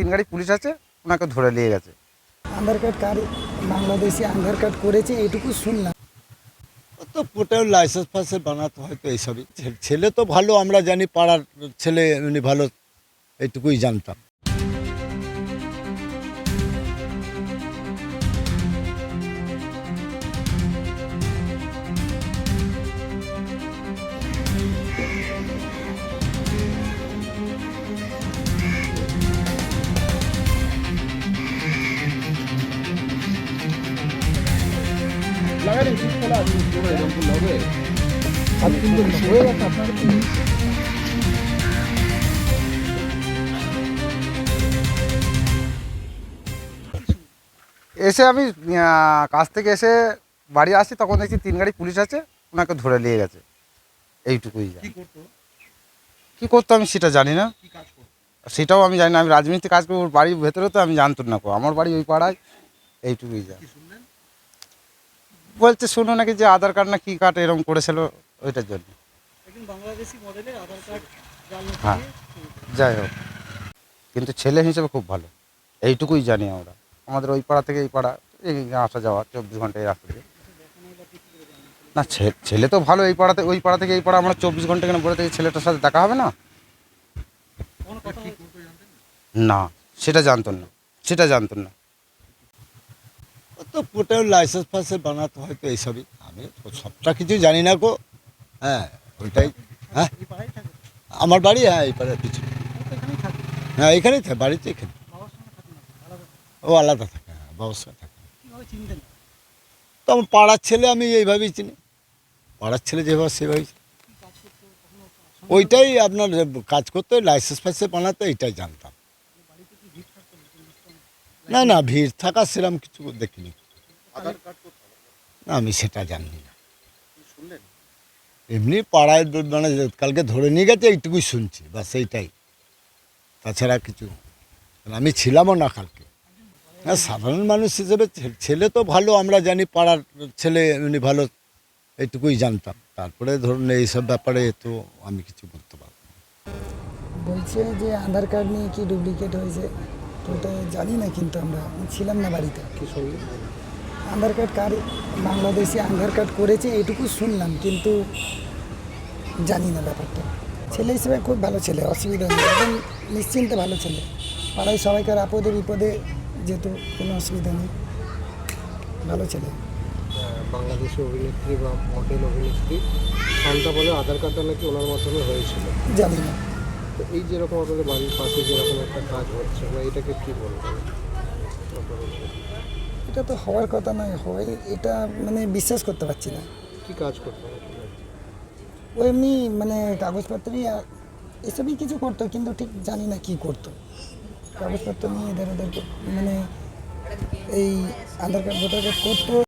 তিন গাড়ি পুলিশ আছে ওনাকে ধরে নিয়ে গেছে। আধার কার্ড কার বাংলাদেশি আধার কার্ড করেছে এইটুকু শুনলাম। ও তো পোটাও লাইসেন্স ফাইসেন্স বানাতে হয়তো এইসবই। ছেলে তো ভালো আমরা জানি পাড়ার ছেলে এমনি ভালো এইটুকুই জানতাম। এসে আমি কাজ থেকে এসে বাড়ি আসি তখন দেখছি তিন গাড়ি পুলিশ আছে ওনাকে ধরে নিয়ে গেছে। এইটুকুই। কি করতো? আমি সেটা জানি না। সেটাও আমি জানি না। আমি রাজমিস্ত্রি কাজ করি ওর বাড়ির ভেতরে তো আমি জানতো না কো। আমার বাড়ি ওই পাড়ায় এইটুকুই জানি। বলছে শুনো নাকি যে আধার কার্ড না কি কার্ড এরকম করেছিল ওইটার জন্য। হ্যাঁ যাই হোক। কিন্তু ছেলে হিসেবে খুব ভালো। এইটুকুই জানি আমরা। আমাদের ওই পাড়া থেকে এই পাড়া এই আসা যাওয়া চব্বিশ ঘন্টায় রাস্তা দিয়ে। না ছে- ছেলে তো ভালো এই পাড়াতে ওই পাড়া থেকে এই পাড়া আমরা চব্বিশ ঘণ্টা কেন বলে থেকে ছেলেটার সাথে দেখা হবে না? না সেটা জানতো না। সেটা জানতো না। তো পোর্টাল লাইসেন্স ফাইসেন্স বানাতে হয়তো এইসবই। আমি সবটা কিছু জানি না গো। হ্যাঁ ওইটাই। হ্যাঁ? আমার বাড়ি? হ্যাঁ এই পাড়ার পিছনে। হ্যাঁ এখানেই থাকে বাড়িতে এখানে। ও আলাদা থাকে হ্যাঁ ব্যবস্থা থাকে। তো আমার পাড়ার ছেলে আমি এইভাবেই চিনি। পাড়ার ছেলে যেভাবে সেভাবেই ওইটাই আপনার কাজ করতে লাইসেন্স ফাইসেন্স বানাতে এইটাই জানতাম। না না ভিড় থাকা সেরকম কিছু দেখিনি। না আমি সেটা জানি না। এমনি পাড়ায় মানে কালকে ধরে নিয়ে গেছে এইটুকুই শুনছি বা সেইটাই তাছাড়া কিছু আমি ছিলামও না কালকে। হ্যাঁ সাধারণ মানুষ হিসেবে ছেলে তো ভালো আমরা জানি পাড়ার ছেলে এমনি ভালো এইটুকুই জানতাম। তারপরে ধরুন এইসব ব্যাপারে তো আমি কিছু বলতে পারব। বলছে যে আধার কার্ড নিয়ে কি ডুপ্লিকেট হয়েছে? তো ওটা জানি না কিন্তু আমরা ছিলাম না বাড়িতে। কি আধার কার্ড কার বাংলাদেশি আধার কার্ড করেছে এইটুকু শুনলাম কিন্তু জানি না ব্যাপারটা। ছেলে হিসেবে খুব ভালো ছেলে অসুবিধা নেই একদম নিশ্চিন্তে ভালো ছেলে। পাড়ায় সবাইকার আপদে বিপদে যেত কোনো অসুবিধা নেই ভালো ছেলে। বাংলাদেশি অভিনেত্রী বা মডেল অভিনেত্রী শান্তা বলে আধার কার্ডটা নাকি ওনার মাধ্যমে হয়েছিল? জানি না। তো এই যেরকম আপনাদের বাড়ির পাশে যেরকম একটা কাজ হচ্ছে আমরা এটাকে কী বলব এটা তো হওয়ার কথা নয় হয় এটা মানে বিশ্বাস করতে পারছি না। কী কাজ করতে ও এমনি মানে কাগজপত্রই এসবই কিছু করতো কিন্তু ঠিক জানি না কি করতো। কাগজপত্র নিয়ে এদের ওদের মানে এই আধার কার্ড ভোটার কার্ড করতো।